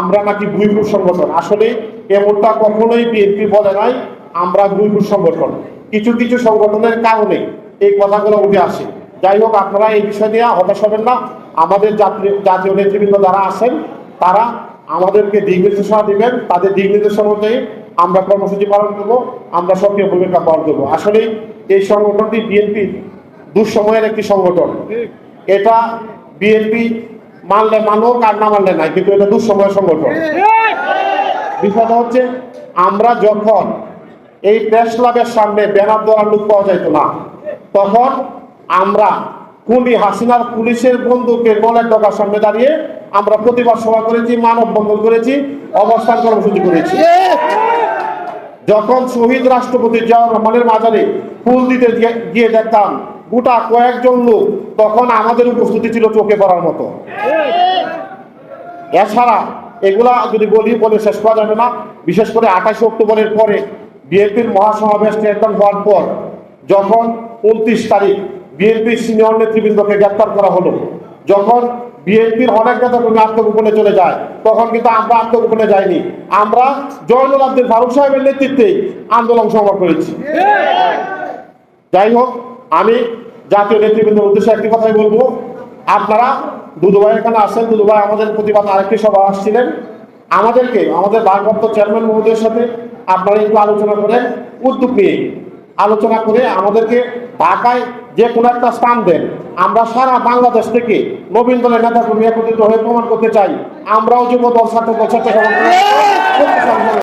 আমরা নাকি ভুইপুর সংগঠন। আসলে এমনটা কখনোই বিএনপি বলে নাই, আমরা ভুইপুর সংগঠন। কিছু কিছু সংগঠনের কারণে এই কথাগুলো উঠে আসে। যাই হোক, আপনারা এই বিষয় নিয়ে হতাশ হবেন না। আমাদের জাতীয় নেতৃবৃন্দ যারা আছেন, তারা আমাদেরকে দিক নির্দেশনা দিবেন। তাদের দিক নির্দেশনা অনুযায়ী আমরা কর্মসূচি পালন করব, আমরা সক্রিয় ভূমিকা পালন করব। আসলে এই সংগঠনটি বিএনপি দুঃসময়ের একটি সংগঠন। এটা বিএনপি মানলে মানুক আর না মানলে নাই, কিন্তু এটা দুঃসময়ের সংগঠন। বিষয়টা হচ্ছে, আমরা যখন এই প্রেস ক্লাবের সামনে ব্যানার দেওয়ার লোক পাওয়া যাইত না, তখন আমরা কুলি হাসিনার পুলিশের বন্ধুকে গলের ডকার সামনে দাঁড়িয়ে আমরা প্রতিবাদ সভা করেছি মানব বন্ধন করেছি, অবস্থান কর্মসূচি করেছি। যখন শহীদ রাষ্ট্রপতি জিয়াউর রহমানের মাজারে ফুল দিতে গিয়ে দেখতাম গোটা কয়েকজন লোক তখন আমাদের উপস্থিতি ছিল চোখে পড়ার মতো। এছাড়া এগুলা যদি বলি, বলে শেষ করা যাবে না। বিশেষ করে আঠাশে অক্টোবরের পরে বিএনপির মহাসমাবেশ নির্ধারণ হওয়ার পর যখন উনত্রিশ তারিখ বিএনপির সিনিয়র নেতৃবৃন্দকে গ্রেপ্তার করা হলো, যখন বিএনপির অনেক নেতা কর্মী আত্মগোপনে চলে যায়, তখন কিন্তু আমরা আত্মগোপনে যাইনি। আমরা জয়নুল আব্দুল ফারুক সাহেবের নেতৃত্বে আন্দোলন সংগ্রাম করেছি। যাই হোক, আমি জাতীয় নেতৃবৃন্দের উদ্দেশ্যে একটি কথাই বলব। আপনারা, দুদুভাই এখানে আসেন দুদুভাই আমাদের প্রতিবাদ আরেকটি সভা আসছিলেন। আমাদেরকে, আমাদের ভারপ্রাপ্ত চেয়ারম্যান মহোদয়ের সাথে আপনারা একটু আলোচনা করেন, উদ্যোগ নিয়ে আলোচনা করে আমাদেরকে ঢাকায় যে কোনো একটা স্থান দেন। আমরা সারা বাংলাদেশ থেকে নবীন দলের নেতা কর্মী একত্রিত হয়ে প্রমাণ করতে চাই। আমরাও যুব দল ছাত্র দল। ছাত্র